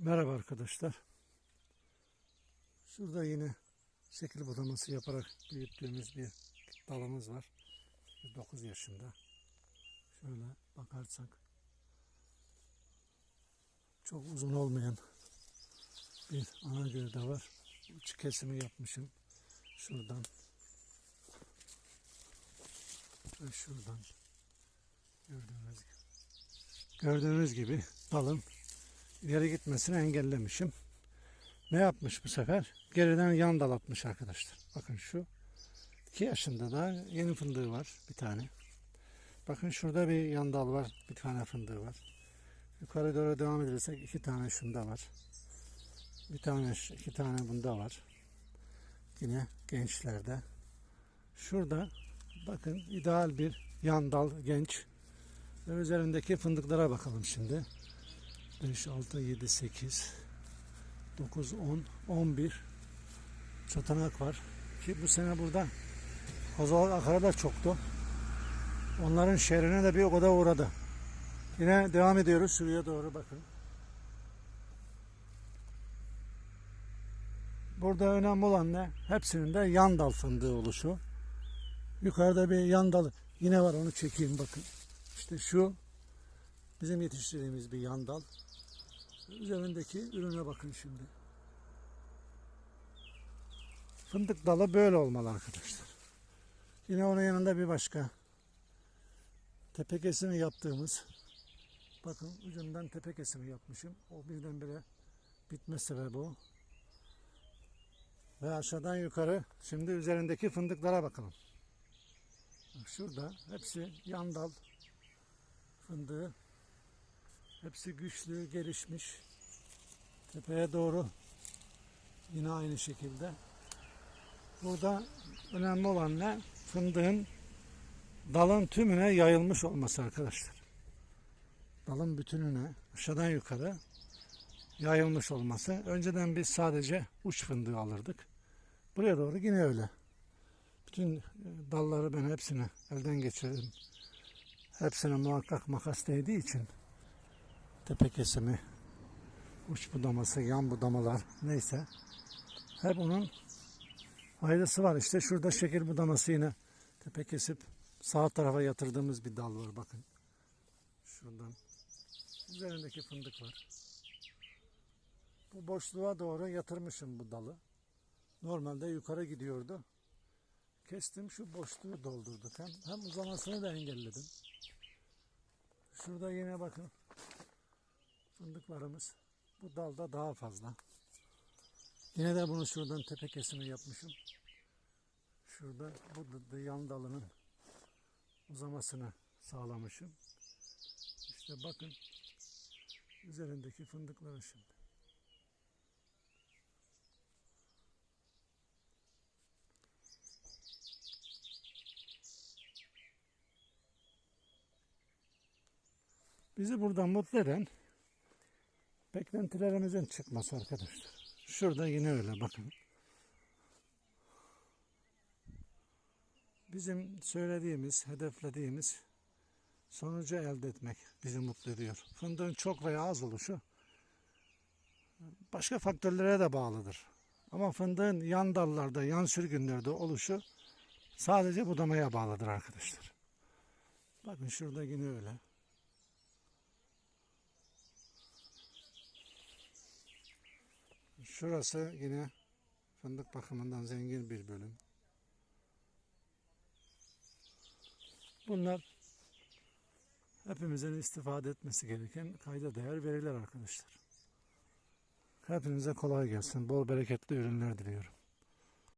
Merhaba arkadaşlar. Şurada yine şekil budaması yaparak büyüttüğümüz bir dalımız var. 9 yaşında. Şöyle bakarsak çok uzun olmayan bir ana gövde var. Uç kesimi yapmışım. Şuradan ve şuradan gördüğünüz gibi. Gördüğünüz gibi dalın ileri gitmesini engellemişim. Ne yapmış bu sefer? Geriden yan dal atmış arkadaşlar. Bakın şu. 2 yaşında da yeni fındığı var bir tane. Bakın şurada bir yan dal var. Bir tane fındığı var. Yukarı doğru devam edersek iki tane şunda var. Bir tane iki tane bunda var. Yine gençlerde. Şurada bakın ideal bir yan dal genç. Ve üzerindeki fındıklara bakalım şimdi. 5, 6, 7, 8, 9, 10, 11 çatanak var. Ki bu sene burada kozalak akarı da çoktu. Onların şehrine de bir o kadar uğradı. Yine devam ediyoruz. Şuraya doğru bakın. Burada önemli olan ne? Hepsinin de yan dal fındığı oluşu. Yukarıda bir yan dal yine var onu çekeyim bakın. İşte şu bizim yetiştirdiğimiz bir yan dal. Üzerindeki ürüne bakın şimdi. Fındık dalı böyle olmalı arkadaşlar. Yine onun yanında bir başka tepe kesimi yaptığımız bakın ucundan tepe kesimi yapmışım. O birdenbire bitme sebebi o. Ve aşağıdan yukarı şimdi üzerindeki fındıklara bakalım. Bak Şurada hepsi yan dal fındığı. Hepsi güçlü, gelişmiş. Tepeye doğru yine aynı şekilde. Burada önemli olan ne? Fındığın dalın tümüne yayılmış olması arkadaşlar. Dalın bütününe aşağıdan yukarı yayılmış olması. Önceden biz sadece uç fındığı alırdık. Buraya doğru yine öyle. Bütün e, dalları ben hepsini elden geçirdim. Hepsine muhakkak makas değdiği için tepe kesimi, uç budaması, yan budamalar neyse hep onun faydası var. İşte şurada şeker budaması yine tepe kesip sağ tarafa yatırdığımız bir dal var bakın. Şuradan. Üzerindeki fındık var. Bu boşluğa doğru yatırmışım bu dalı. Normalde yukarı gidiyordu. Kestim şu boşluğu doldurduk. Hem, hem uzamasını da engelledim. Şurada yine bakın fındıklarımız bu dalda daha fazla. Yine de bunu şuradan tepe kesimi yapmışım. Şurada bu yan dalının uzamasını sağlamışım. İşte bakın üzerindeki fındıkları şimdi. Bizi buradan mutlu eden beklentilerimizin çıkması arkadaşlar. Şurada yine öyle bakın. Bizim söylediğimiz, hedeflediğimiz sonucu elde etmek bizi mutlu ediyor. Fındığın çok veya az oluşu başka faktörlere de bağlıdır. Ama fındığın yan dallarda, yan sürgünlerde oluşu sadece budamaya bağlıdır arkadaşlar. Bakın şurada yine öyle. Şurası yine fındık bakımından zengin bir bölüm. Bunlar hepimizin istifade etmesi gereken kayda değer veriler arkadaşlar. Hepinize kolay gelsin. Bol bereketli ürünler diliyorum.